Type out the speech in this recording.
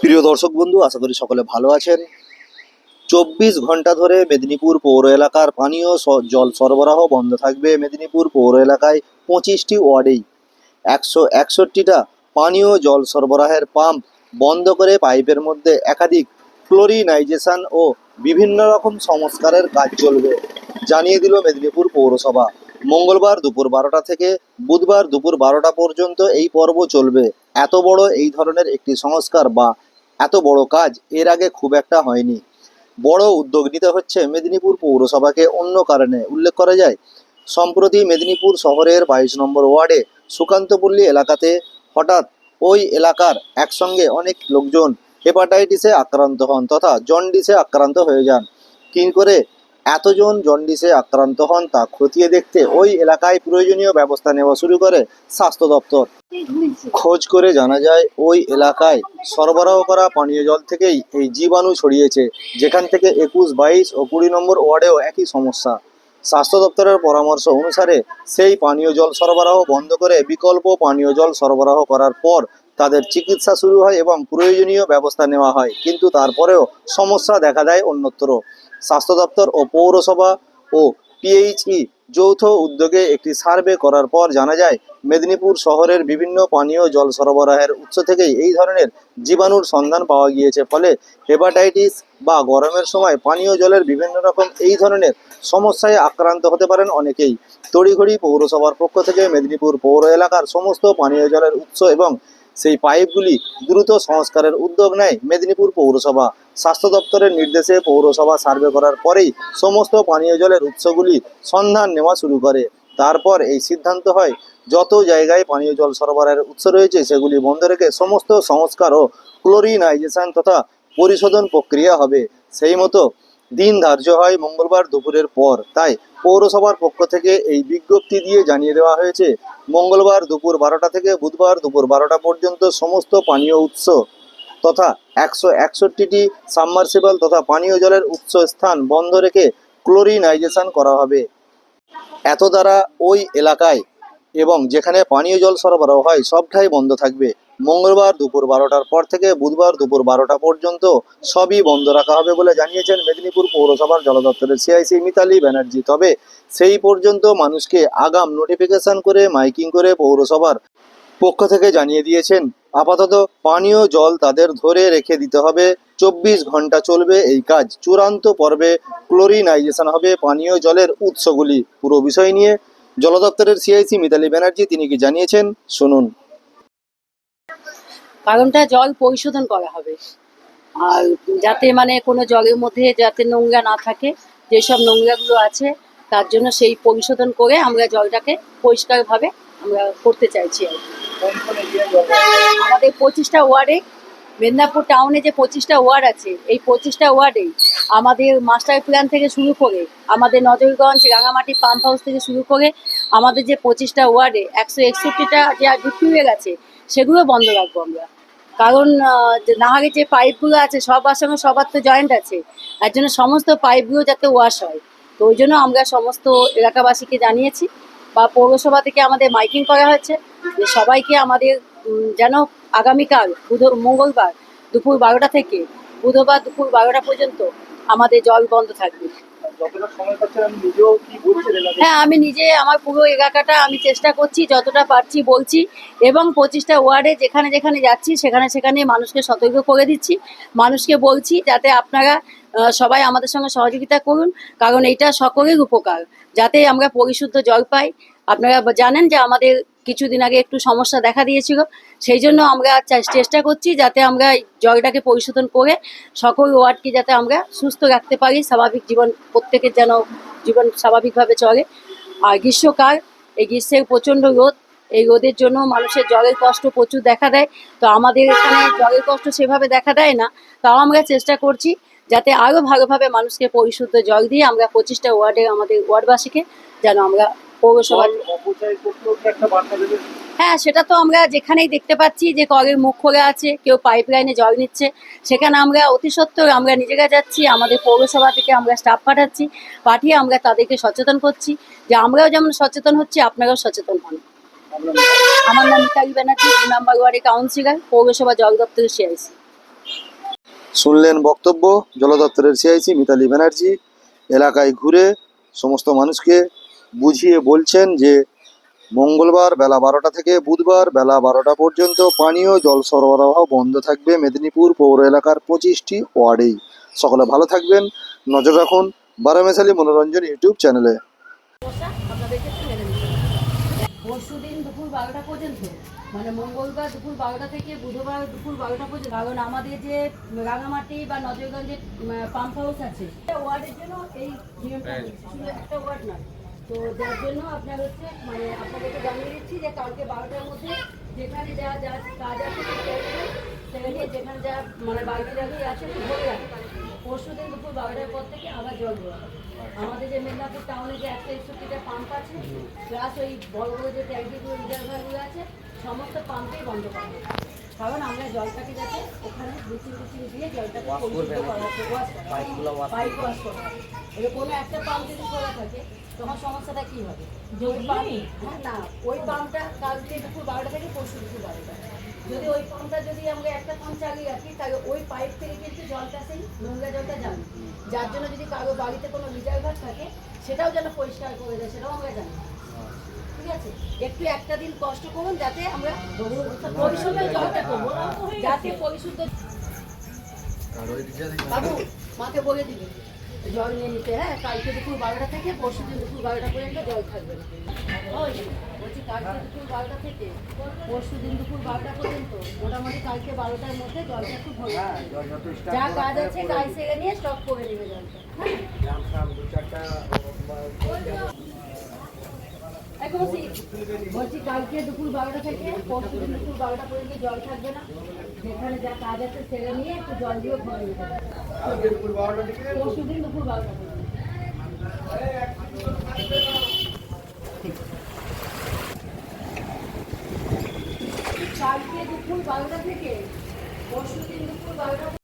প্রিয় দর্শক বন্ধু, আশা করি সকলে ভালো আছেন। চব্বিশ ঘণ্টা ধরে মেদিনীপুর পৌর এলাকার পানীয় জল সরবরাহ বন্ধ থাকবে মেদিনীপুর পৌর এলাকায় পঁচিশটি ওয়ার্ডেই। একশো একষট্টিটা পানীয় জল সরবরাহের পাম্প বন্ধ করে পাইপের মধ্যে একাধিক ক্লোরিনাইজেশন ও বিভিন্ন রকম সংস্কারের কাজ চলবে, জানিয়ে দিল মেদিনীপুর পৌরসভা। মঙ্গলবার দুপুর বারোটা থেকে বুধবার দুপুর বারোটা পর্যন্ত এই পর্ব চলবে। এত বড় এই ধরনের একটি সংস্কার বা এত বড় কাজ এর আগে খুব একটা হয়নি। বড় উদ্যোগ নিতে হচ্ছে মেদিনীপুর পৌরসভাকে। অন্য কারণে উল্লেখ করা যায়, সম্প্রতি মেদিনীপুর শহরের বাইশ নম্বর ওয়ার্ডে সুকান্তপল্লী এলাকাতে হঠাৎ ওই এলাকার একসঙ্গে অনেক লোকজন হেপাটাইটিসে আক্রান্ত হন তথা জন্ডিসে আক্রান্ত হয়ে যান। কি করে এতজন জন্ডিসে আক্রান্ত হন তা খতিয়ে দেখতে ওই এলাকায় প্রয়োজনীয় ব্যবস্থা নেওয়া শুরু করে স্বাস্থ্য দপ্তর। খোঁজ করে জানা যায়, ওই এলাকায় সরবরাহ করা পানীয় জল থেকেই এই জীবাণু ছড়িয়েছে, যেখান থেকে একুশ, বাইশ ও কুড়ি নম্বর ওয়ার্ডেও একই সমস্যা। স্বাস্থ্য দপ্তরের পরামর্শ অনুসারে সেই পানীয় জল সরবরাহ বন্ধ করে বিকল্প পানীয় জল সরবরাহ করার পর তাদের চিকিৎসা শুরু হয় এবং প্রয়োজনীয় ব্যবস্থা নেওয়া হয়। কিন্তু তারপরেও সমস্যা দেখা দেয় অন্যত্র। স্বাস্থ্য দপ্তর ও পৌরসভা ও পিএইচই যৌথ উদ্যোগে একটি সার্ভে করার পর জানা যায়, মেদিনীপুর শহরের বিভিন্ন পানীয় জল সরবরাহের উৎস থেকেই এই ধরনের জীবাণুর সন্ধান পাওয়া গিয়েছে। ফলে হেপাটাইটিস বা গরমের সময় পানীয় জলের বিভিন্ন রকম এই ধরনের সমস্যায় আক্রান্ত হতে পারেন অনেকেই। তড়িঘড়ি পৌরসভার পক্ষ থেকে মেদিনীপুর পৌর এলাকার সমস্ত পানীয় জলের উৎস এবং সেই পাইপগুলি দ্রুত সংস্কারের উদ্যোগ নেয় মেদিনীপুর পৌরসভা। স্বাস্থ্য দপ্তরের নির্দেশে পৌরসভা সার্ভে করার পরেই সমস্ত পানীয় জলের উৎসগুলি সন্ধান নেওয়া শুরু করে। তারপর এই সিদ্ধান্ত হয়, যত জায়গায় পানীয় জল সরবরাহের উৎস রয়েছে সেগুলি বন্ধ রেখে সমস্ত সংস্কার ও ক্লোরিনাইজেশন তথা পরিশোধন প্রক্রিয়া হবে। সেই মতো দিন ধার্য হয় মঙ্গলবার দুপুরের পর। তাই পৌরসভার পক্ষ থেকে এই বিজ্ঞপ্তি দিয়ে জানিয়ে দেওয়া হয়েছে, মঙ্গলবার দুপুর বারোটা থেকে বুধবার দুপুর বারোটা পর্যন্ত সমস্ত পানীয় উৎস তথা একশো একষট্টিটি সাবমার্সিবল তথা পানীয় জলের উৎস স্থান বন্ধ রেখে ক্লোরিনাইজেশন করা হবে। এত দ্বারা ওই এলাকায় এবং যেখানে পানীয় জল সরবরাহ হয় সবটাই বন্ধ থাকবে। মঙ্গলবার দুপুর বারোটার পর থেকে বুধবার দুপুর বারোটা পর্যন্ত সবই বন্ধ রাখা হবে বলে জানিয়েছেন মেদিনীপুর পৌরসভার জল দপ্তরের সিআইসি মিতালি ব্যানার্জি। তবে সেই পর্যন্ত মানুষকে আগাম নোটিফিকেশন করে, মাইকিং করে পৌরসভার পক্ষ থেকে জানিয়ে দিয়েছেন, আপাতত পানীয় জল তাদের ধরে রেখে দিতে হবে, চব্বিশ ঘণ্টা চলবে এই কাজ। চূড়ান্ত পর্বে ক্লোরিনাইজেশন হবে পানীয় জলের উৎসগুলি। পুরো বিষয় নিয়ে জল দপ্তরের সিআইসি মিতালি ব্যানার্জি তিনি কি জানিয়েছেন, শুনুন। কারণটা জল পরিশোধন করা হবে আর যাতে মানে কোনো জলের মধ্যে যাতে নোংরা না থাকে, যেসব নোংরাগুলো আছে, তার জন্য সেই পরিশোধন করে আমরা জলটাকে পরিষ্কারভাবে আমরা করতে চাইছি আর। আমাদের পঁচিশটা ওয়ার্ডে, মেদিনীপুর টাউনে যে পঁচিশটা ওয়ার্ড আছে, এই পঁচিশটা ওয়ার্ডে আমাদের মাস্টার প্ল্যান থেকে শুরু করে, আমাদের নজরগঞ্জ রাঙামাটি পাম্প হাউস থেকে শুরু করে আমাদের যে পঁচিশটা ওয়ার্ডে একশো একষট্টিটা যে হয়ে গেছে, সেগুলো বন্ধ রাখব আমরা কারণ নাহারে যে পাইপগুলো আছে সবার সঙ্গে সবার তো জয়েন্ট আছে। তার জন্য সমস্ত পাইপগুলো যাতে ওয়াশ হয়। তো ওই জন্য আমরা সমস্ত এলাকাবাসীকে জানিয়েছি, বা পৌরসভা থেকে আমাদের মাইকিং করা হয়েছে, যে সবাইকে আমাদের যেন আগামীকাল, বুধ, মঙ্গলবার দুপুর বারোটা থেকে, বুধবার দুপুর বারোটা পর্যন্ত আমাদের জল বন্ধ থাকবে। হ্যাঁ আমি নিজে আমার পুরো এলাকাটা আমি চেষ্টা করছি, যতটা পারছি বলছি। এবং পঁচিশটা ওয়ার্ডে যেখানে যেখানে যাচ্ছি, সেখানে সেখানে মানুষকে সতর্ক করে দিচ্ছি। মানুষকে বলছি যাতে আপনারা সবাই আমাদের সঙ্গে সহযোগিতা করুন, কারণ এটা সকলের উপকার। যাতে আমরা পরিশুদ্ধ জল পাই আপনারা জানেন যে আমাদের কিছুদিন আগে একটু সমস্যা দেখা দিয়েছিল। সেই জন্য আমরা চেষ্টা করছি যাতে আমরা এই জলটাকে পরিশোধন করে সকল ওয়ার্ডকে যাতে আমরা সুস্থ রাখতে পারি, স্বাভাবিক জীবন, প্রত্যেকের যেন জীবন স্বাভাবিকভাবে চলে। আর গ্রীষ্মকাল, এই গ্রীষ্মের প্রচণ্ড রোদ, এই রোদের জন্য মানুষের জলের কষ্ট প্রচুর দেখা দেয়। তো আমাদের এখানে জলের কষ্ট সেভাবে দেখা দেয় না। তাও আমরা চেষ্টা করছি যাতে আরও ভালোভাবে মানুষকে পরিশুদ্ধ জল দিয়ে আমরা পঁচিশটা ওয়ার্ডে আমাদের ওয়ার্ডবাসীকে যেন আমরা পৌরসভা হ্যাঁ সেটা তো আমরা যেখানেই দেখতে পাচ্ছি যে কলের মুখ খোলা আছে কেউ পাইপ লাইনে জল নিচ্ছে সেখানে আমরা অতি সত্ত্বর আমরা নিজেরা যাচ্ছি আমাদের পৌরসভা থেকে আমরা স্টাফ পাঠাচ্ছি পাঠিয়ে আমরা তাদেরকে সচেতন করছি যে আমরাও যেমন সচেতন হচ্ছি আপনারাও সচেতন হন। আমার নাম মিতালি ব্যানার্জি দু নাম্বার ওয়ার্ডে কাউন্সিলর পৌরসভা জল দপ্তরের সিআইসি শুনলেন বক্তব্য জল দপ্তরের সিআইসি মিতালি ব্যানার্জি এলাকায় ঘুরে সমস্ত মানুষকে বুঝিয়ে বলছেন যে মঙ্গলবার বেলা বারোটা থেকে বুধবার বেলা বারোটা পর্যন্ত পানীয় জল সরবরাহ বন্ধ থাকবে মেদিনীপুর পৌর এলাকার পঁচিশটি ওয়ার্ডেই। সকলে ভালো থাকবেন নজর রাখুন বারোমেশালি মনোরঞ্জন ইউটিউব চ্যানেলে। মেনে পরশু দিন দুপুর বারোটা পর্যন্ত মানে মঙ্গলবার দুপুর বারোটা থেকে বুধবার দুপুর বারোটা পর্যন্ত কারণ আমাদের যে রাঙামাটি বা নজরগঞ্জের পাম্প হাউস আছে ওয়ার্ডের জন্য এই নিয়মটা শুধু একটা ওয়ার্ড নয়। তো যার জন্য আপনার হচ্ছে মানে আপনাদেরকে জানিয়ে দিচ্ছি যে কালকে বারোটার মধ্যে যেখানে যা যা কাজ আছে সেখানে যেখানে যা মানে বাড়িতে দাঁড়িয়ে আছে একটু ভরে রাখবেন পরশু দিন দুপুর বারোটার পর থেকে আবার জল দেওয়া আমাদের যে মেদিনীপুর টাউনে যে একশো একষট্টিটা পাম্প আছে প্লাস ওই বড় বড় যে ট্যাঙ্কিগুলো রিজার্ভারগুলো আছে সমস্ত পাম্পেই বন্ধ করা কারণ আমরা জলটাকে যাতে ওখানে ব্লিচিং ব্লিচিং দিয়ে জলটাকে পরিশুদ্ধ করা পাইপ ওয়াশ করা এবার কোনো একটা পাম্প যদি খোলা থাকে তখন সমস্যাটা কী হবে? হ্যাঁ না ওই পাম্পটা কালকে দুপুর বারোটা থেকে পরশু দুপুর বারোটা। যদি ওই পাম্পটা যদি আমরা একটা পাম্প চালিয়ে রাখি তাহলে ওই পাইপ থেকে কিন্তু জলটা সেই নোংরা জলটা যাবে। যার জন্য যদি কারও বাড়িতে কোনো রিজার্ভার থাকে সেটাও যেন পরিষ্কার করে দেয় সেটাও আমরা জানি। ঠিক আছে? একটু একটা দিন কষ্ট করুন যাতে আমরা পরিশুদ্ধ জলটা করব যাতে পরিশুদ্ধ বাবু মাকে বলে দিবি। জল নিয়ে নিতে হ্যাঁ কালকে দুপুর বারোটা থেকে পরশু দিন দুপুর বারোটা পর্যন্ত জল থাকবে। ওই বলছি কালকে দুপুর বারোটা থেকে পরশু দিন দুপুর বারোটা পর্যন্ত মোটামুটি কালকে বারোটার মধ্যে জলটা একটু ভরে যা কাজ আছে কাজ সেরে নিয়ে স্টক করে নেবে জলটা হ্যাঁ। বলছি কালকে দুপুর বারোটা থেকে পরশু দিন দুপুর বারোটা পর্যন্ত জল থাকবে না। যেখানে যা কাজ আছে সেরে নিয়ে একটু জল দিয়ে ভরে নিতে কালকে দুপুর বারোটা থেকে পরশু দিন দুপুর বারোটা